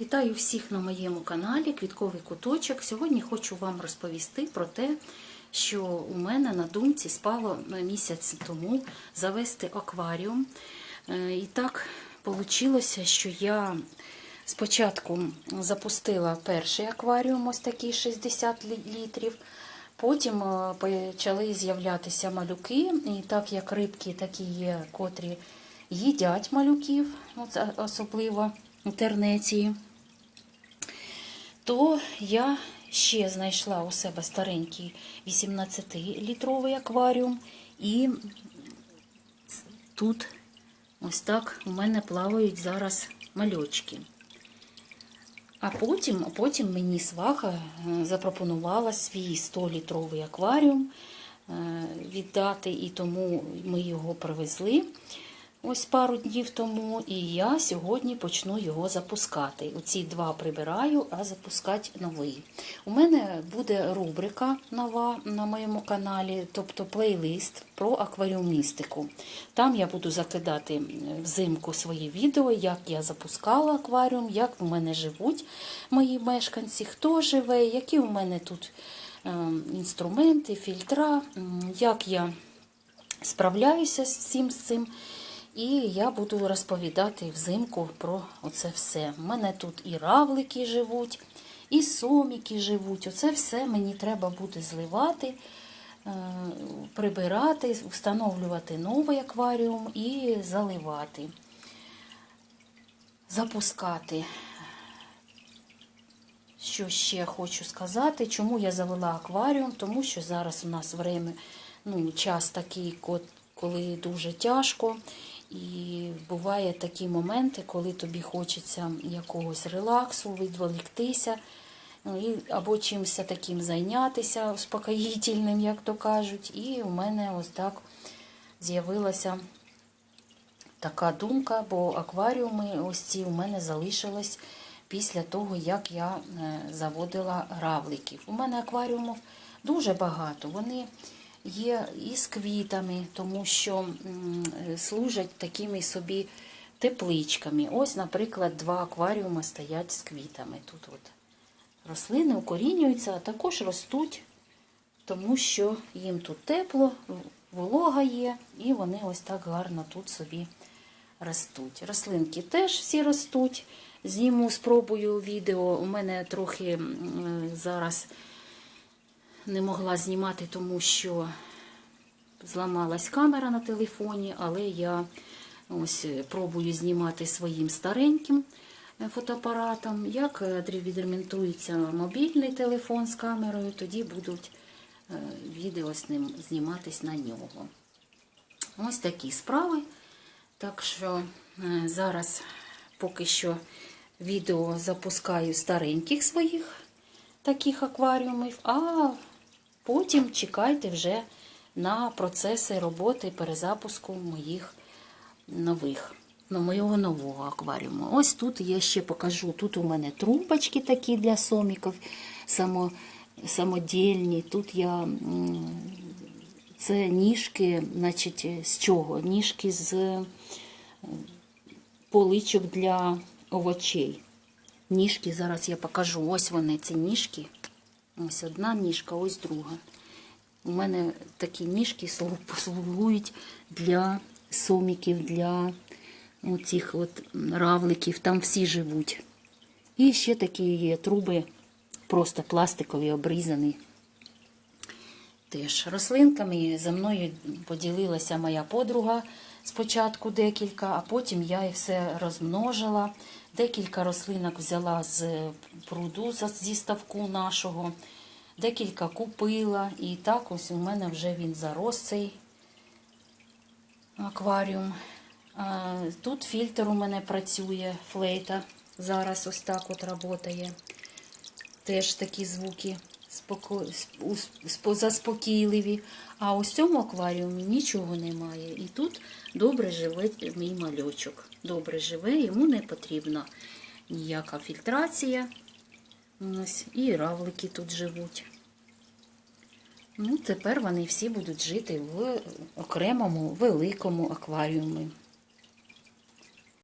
Вітаю всіх на моєму каналі Квітковий куточок. Сьогодні хочу вам розповісти про те, що у мене на думці спало місяць тому завести акваріум. Е, І так вийшло, що я спочатку запустила перший акваріум, ось такий 60 літрів. Потім е, почали з'являтися малюки, і так як рибки такі є, котрі їдять малюків, ну, особливо тернеції, то я ще знайшла у себе старенький 18-літровий акваріум, і тут ось так у мене плавають зараз мальочки. А потім, потім мені сваха е, запропонувала свій 100-літровий акваріум е, віддати, і тому ми його привезли ось пару днів тому. І я сьогодні почну його запускати. Оці два прибираю, а запускати новий. У мене буде рубрика нова на моєму каналі, тобто плейлист про акваріумістику. Там я буду закидати взимку свої відео, як я запускала акваріум, як в мене живуть мої мешканці, хто живе, які у мене тут е, інструменти, фільтра, як я справляюся з всім з цим. І я буду розповідати взимку про оце все. У мене тут і равлики живуть, і соміки живуть. Оце все мені треба буде зливати, е, прибирати, встановлювати новий акваріум і заливати, запускати. Що ще хочу сказати, чому я завела акваріум? Тому що зараз у нас время, ну, час такий, коли дуже тяжко. І буває такі моменти, коли тобі хочеться якогось релаксу, відволіктися, ну, або чимось таким зайнятися, успокоїтельним, як то кажуть. І у мене ось так з'явилася така думка, бо акваріуми ось ці у мене залишились після того, як я е, заводила равликів. У мене акваріумів дуже багато. Вони є і з квітами, тому що е, служать такими собі тепличками. Ось, наприклад, два акваріуми стоять з квітами. Тут от рослини укорінюються, а також ростуть, тому що їм тут тепло, волога є, і вони ось так гарно тут собі ростуть. Рослинки теж всі ростуть. Зніму, спробую відео. У мене трохи зараз не могла знімати, тому що зламалась камера на телефоні, але я ось пробую знімати своїм стареньким е, фотоапаратом. Як е, відремонтується мобільний телефон з камерою, тоді будуть е, відео з ним зніматись на нього. Ось такі справи. Так що зараз поки що відео запускаю стареньких своїх таких акваріумів, а потім чекайте вже на процеси роботи перезапуску моїх нових. Ну, моєго нового акваріуму. Ось тут я ще покажу. Тут у мене трубочки такі для соміків само, самодільні. Тут я це ніжки, значить, з чого? Ніжки з е, поличок для овочей. Ніжки зараз я покажу. Ось вони, ці ніжки. Ось одна ніжка, ось друга. У мене такі ніжки слу- слугують для соміків, для оцих от равликів. Там всі живуть. І ще такі є труби, просто пластикові, обрізані. Теж рослинками за мною поділилася моя подруга спочатку декілька, а потім я їх все розмножила. Декілька рослинок взяла з пруду зі ставку нашого, декілька купила. І так ось у мене вже він зарос цей акваріум. Тут фільтр у мене працює, флейта. Зараз ось так от працює. Теж такі звуки споко... сп- сп- заспокійливі. А ось в цьому акваріумі нічого немає. І тут добре живе мій мальочок. Добре живе, йому не потрібна ніяка фільтрація. Ось, і равлики тут живуть. Ну, тепер вони всі будуть жити в окремому великому акваріумі.